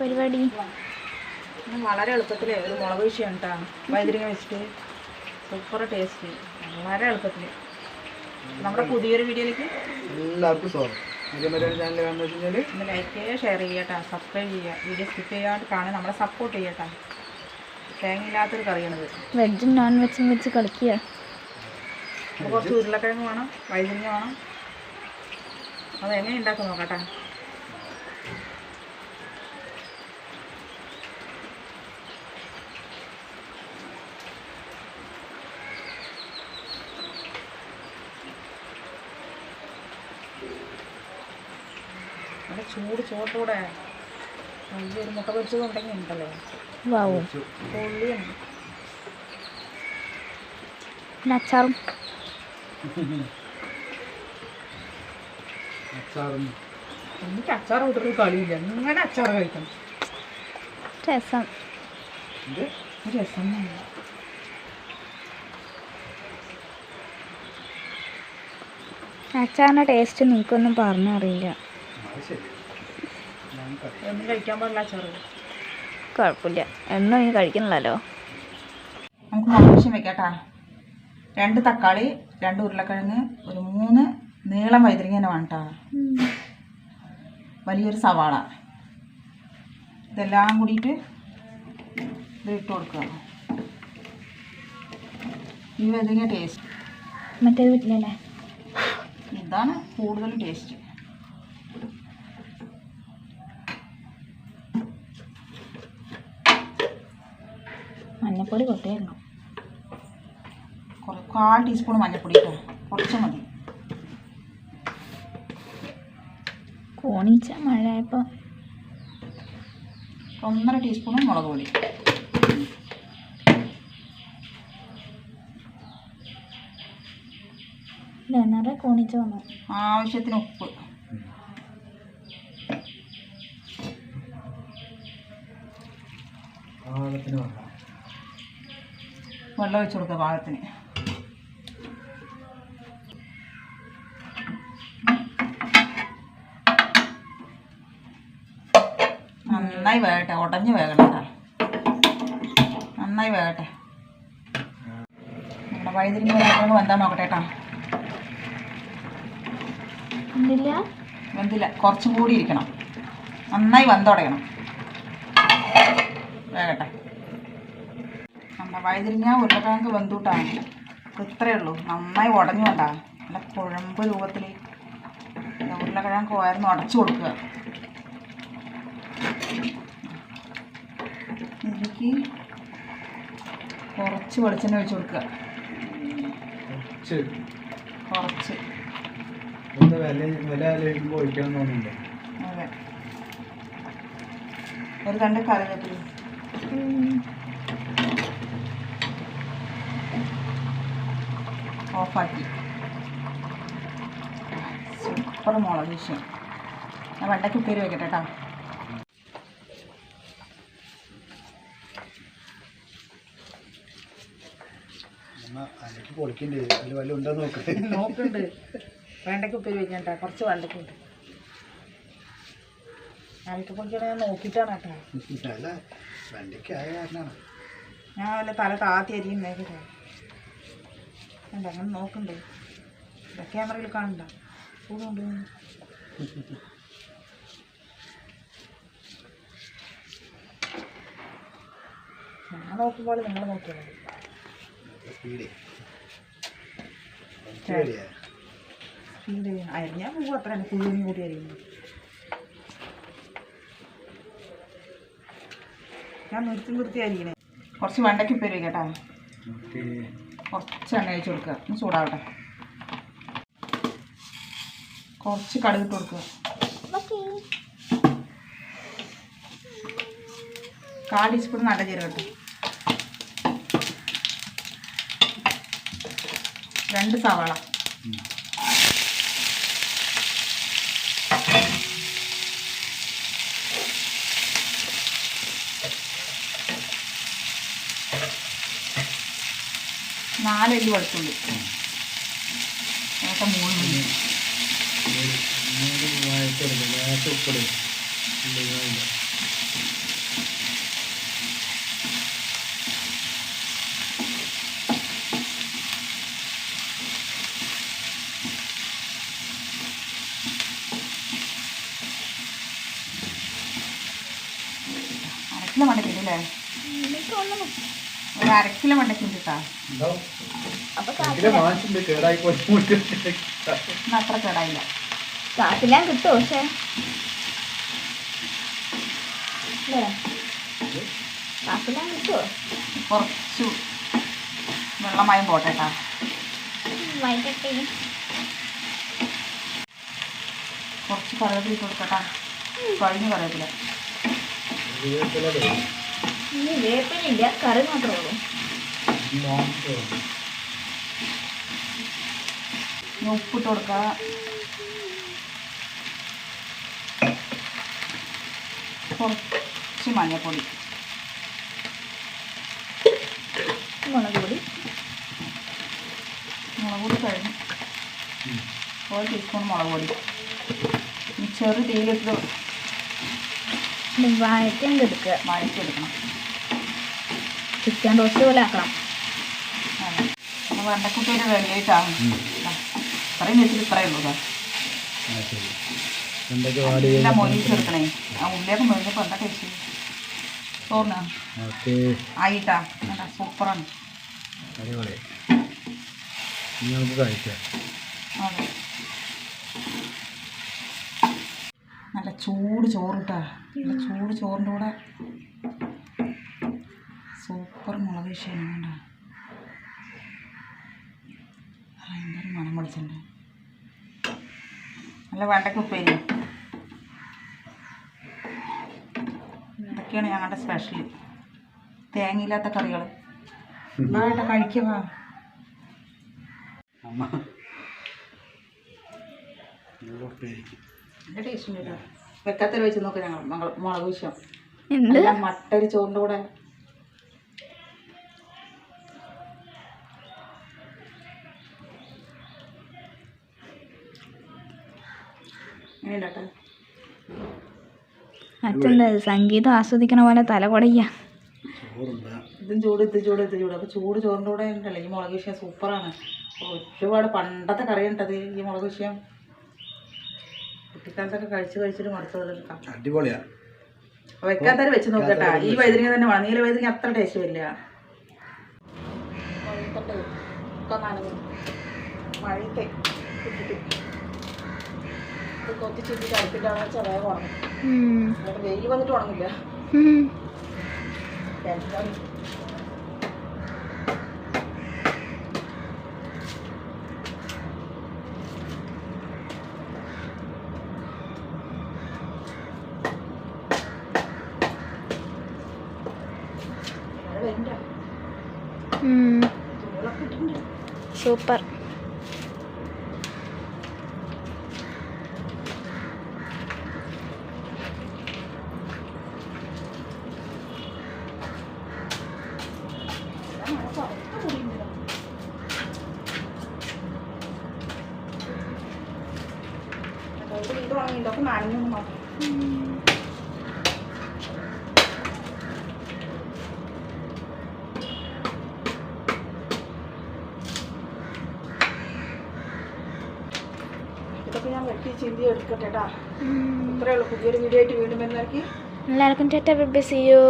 പരിപാടി? ഇന്ന് വളരെ എളുപ്പത്തിൽ ഒരു മുളക് വിഷയം കേട്ടോ വൈദ്യുതി വെച്ചിട്ട് സൂപ്പർ ടേസ്റ്റ് വളരെ എളുപ്പത്തിൽ നമ്മുടെ പുതിയൊരു വീഡിയോയിലേക്ക് എല്ലാവർക്കും സ്വാഗതം. ഒന്ന് ലൈക്ക് ചെയ്യുക ഷെയർ ചെയ്യട്ടാ സബ്സ്ക്രൈബ് ചെയ്യുക. വീഡിയോ സ്കിപ്പ് ചെയ്യാണ്ട് കാണുക. നമ്മളെ സപ്പോർട്ട് ചെയ്യട്ടാ തേങ്ങ ഇല്ലാത്തൊരു കറിയാണിത്. വെജും നോൺ വെജും വെച്ച് കളിക്കുക. അപ്പോൾ കുറച്ച് ഉരുളക്കിഴങ്ങ് വേണം വൈദ്യുതി വേണം. അത് എങ്ങനെ ഉണ്ടാക്കും നോക്കട്ടെ ചൂട് ചോട്ടൂടെ ഒരു മുട്ട പൊരിച്ചത് ഉണ്ടെങ്കിൽ ഉണ്ടല്ലോ. വാവും. അച്ചാറും. അച്ചാറും. എനിക്ക് അച്ചാർ കൂട്ടൊരു കളിയില്ല. ഇങ്ങനെ അച്ചാർ കഴിക്കണം? രസം. രസം. അച്ചാറിന്റെ ടേസ്റ്റ് നിങ്ങൾക്കൊന്നും പറഞ്ഞറിയില്ല. ശരി. ഒന്നും കഴിക്കാൻ പാടില്ല അച്ചാർ കുഴപ്പമില്ല. എന്നും ഇനി കഴിക്കണല്ലോ നമുക്ക് മുളകുശം വെക്കാട്ടാ. രണ്ട് തക്കാളി രണ്ട് ഉരുളക്കിഴങ്ങ് ഒരു മൂന്ന് നീളം വൈദ്യുതി തന്നെ വേണം കേട്ടോ വലിയൊരു സവാള. ഇതെല്ലാം കൂടിയിട്ട് ഇത് ഇട്ട് കൊടുക്കുക. ഈ വൈദ്യുതി ടേസ്റ്റ് മറ്റേത് വീട്ടിലല്ലേ ഇതാണ് കൂടുതൽ ടേസ്റ്റ് മഞ്ഞപ്പൊടി കൊട്ടിയിരുന്നു കുറേ കാൽ ടീസ്പൂൺ മഞ്ഞൾപ്പൊടി കേട്ടോ കുറച്ച് മതി. കോണീച്ച മഴയപ്പോൾ ഒന്നര ടീസ്പൂൺ മുളക് പൊടി. നിറയെ കോണീച്ച വന്നു. ആവശ്യത്തിന് ഉപ്പ്. ആവശ്യത്തിന് വെള്ളം വെള്ളം ഒഴിച്ചു കൊടുക്കുക പാകത്തിന്. നന്നായി വേകട്ടെ ഉടഞ്ഞു വേകണം കേട്ടോ. നന്നായി വേകട്ടെ. നമ്മുടെ വൈദ്യുതി വെന്താ നോക്കട്ടെ കേട്ടോ. വെന്തില്ല കുറച്ചും കൂടി ഇരിക്കണം. നന്നായി വന്തുടയണം വേകട്ടെ. നമ്മുടെ വഴുതിരിഞ്ഞ ഉരുളക്കിഴങ്ങ് വെന്തൂട്ടാണ് ഇത്രയേ ഉള്ളൂ. നന്നായി ഉടഞ്ഞു കൊണ്ടാണ് നല്ല കുഴമ്പ് രൂപത്തിൽ ഉരുളക്കിഴങ്ങ് കോയർന്ന് ഉടച്ചു കൊടുക്കുക. ഇതിലേക്ക് കുറച്ച് വെളിച്ചെണ്ണ ഒഴിച്ചു കൊടുക്കുക. കുറച്ച്? അതെ. ഒരു രണ്ട് കറിവേപ്പില. ഓഫാക്കി. സൂപ്പർ മുളക് വിഷയം ഞാൻ വെണ്ടയ്ക്ക് ഉപ്പേര് വെക്കട്ടെ കേട്ടോ നോക്കുന്നുണ്ട് വെണ്ടയ്ക്ക് ഉപ്പേരി വെക്കാൻ കുറച്ച് വെള്ളക്കുണ്ട് വെണ്ടയ്ക്ക് പൊടിക്കണ ഞാൻ നോക്കിയിട്ടാണ് കേട്ടോ ഞാൻ വല്ല തല താത്തി അരിയും കേട്ടോ കണ്ടോ? അങ്ങനെ നോക്കണ്ടേ. ക്യാമറയിൽ കാണണ്ട. കൂടുണ്ട് ഞാൻ നോക്കുമ്പോൾ നിങ്ങൾ നോക്കിയാൽ മതി. സ്പീഡേ. അരിഞ്ഞാൽ പോകും അത്ര തന്നെ കുഴിയും കൂടി അരിയുന്നു ഞാൻ നിർത്തി നിർത്തി അരിയണേ കുറച്ച് വെണ്ടയ്ക്ക് പേര് കേട്ടോ. കുറച്ച് എണ്ണ ഒഴിച്ച് കൊടുക്കുക. ഒന്ന് ചൂടാവട്ടെ. കുറച്ച് കടുക് ഇട്ട് കൊടുക്കുക. കാൽ ടീസ്പൂൺ നല്ല ജീരകം ഇട്ടു. രണ്ട് സവാള. നാലല്ലി വെളുത്തുള്ളി അതൊക്കെ മൂന്ന് അരക്കില്ല മണ്ടക്കില്ലേ ഒരു അര കിലോ മണ്ടയ്ക്കുണ്ട് കേട്ടോ അത്ര കേടായില്ല. കാട്ടിലാൻ കിട്ടും പക്ഷേ. കാട്ടിലാൻ കിട്ടുമോ കുറച്ച് വെള്ളമായും പോട്ടെ കേട്ടോ കുറച്ച് കറിവേപ്പില കൊടുക്കട്ടാ. കഴിഞ്ഞ് കറിവേപ്പില. ഇനി വേപ്പിനില്ല കറി മാത്രമേ ഉള്ളൂ. ഉപ്പിട്ട് കൊടുക്കുക കുറച്ച് മഞ്ഞൾപ്പൊടി. മുളക് പൊടി. മുളക് പൊടി കഴിഞ്ഞു. ഒരു ടീസ്പൂൺ മുളക് പൊടി. ചെറു തീയിലിട്ട് വഴറ്റേണ്ട എടുക്കുക. വഴറ്റിയെടുക്കണം ചിക്കൻ റോസ്റ്റ് പോലെ ആക്കണം. വെണ്ടക്കുട്ടിയുടെ ഇത്രയും വെച്ചിട്ട് ഇത്രയേ ഉള്ളൂ എല്ലാം ചേർക്കണേ ആ ഉള്ളിയൊക്കെ മൊരിഞ്ഞപ്പോൾ എന്താ ടേസ്റ്റ് ചോറിനാ? ഓക്കെ. ആയിട്ടാ. സൂപ്പറാണ്. നമുക്ക് കഴിക്കാം. നല്ല ചൂട് ചോറിട്ടാ നല്ല ചൂട് ചോറിന്റെ കൂടെ സൂപ്പർ മുളക് വിഷയം കേട്ടോ ഭയങ്കര മണം പിടിച്ചിട്ടുണ്ട്. നല്ല വെണ്ടയ്ക്ക ഉപ്പേരി ഇതൊക്കെയാണ് ഞങ്ങളുടെ സ്പെഷ്യൽ തേങ്ങയില്ലാത്ത കറികൾ നന്നായിട്ട് കഴിക്കുക അമ്മ. ഉപ്പേരി നല്ല ടേസ്റ്റ് ഉണ്ട് കേട്ടോ. വെക്കാത്തര വെച്ച് നോക്കാം ഞങ്ങൾ മുളക് വിഷയം. മട്ടരി ചോറിന്റെ കൂടെ അച്ഛന്റെ സംഗീതം ആസ്വദിക്കണ പോലെ തല കുടയ്യ ഇതും ചൂട് ഇത് ചൂട് ഇത് ചൂട്. അപ്പോൾ ചൂട് ചോറിന്റെ കൂടെ ഉണ്ടല്ലോ. ഈ മുളക് വിഷയം സൂപ്പറാണ്. ഒരുപാട് പണ്ടത്തെ കറി ഉണ്ടത് ഈ മുളക് വിഷയം. കുട്ടിക്കാലത്തൊക്കെ കഴിച്ച് കഴിച്ചിട്ട് മടുത്തത് അടിപൊളിയാ. വെക്കാത്തവർ വെച്ച് നോക്കട്ടാ ഈ വൈദ്യുതി തന്നെ വേണം. നീല വൈദ്യുതി അത്ര ടേസ്റ്റ് വരില്ല. മഴയത്തെ കൊത്തി ചുറ്റിട്ട് അടുപ്പിട്ടാണ് ചെറിയ ഉണങ്ങും എന്നിട്ട് വെയിൽ വന്നിട്ട് ഉണങ്ങില്ല. ടെൻഷൻ മഴ വരണ്ട ചൂടൊക്കെ ഇട്ടിട്ടുണ്ട് സൂപ്പർ ഇത് ഉണങ്ങിയിട്ടൊക്കെ നനഞ്ഞു മാത്രം ഇതൊക്കെ ഞാൻ വെട്ടി ചിന്തി എടുക്കട്ടെ കേട്ടാ ഇത്രയേ ഉള്ളൂ. പുതിയൊരു വീഡിയോ ആയിട്ട് വീണ്ടും വരുന്നവർക്ക് എല്ലാവർക്കും ചേട്ടാ ബെബി സിയോ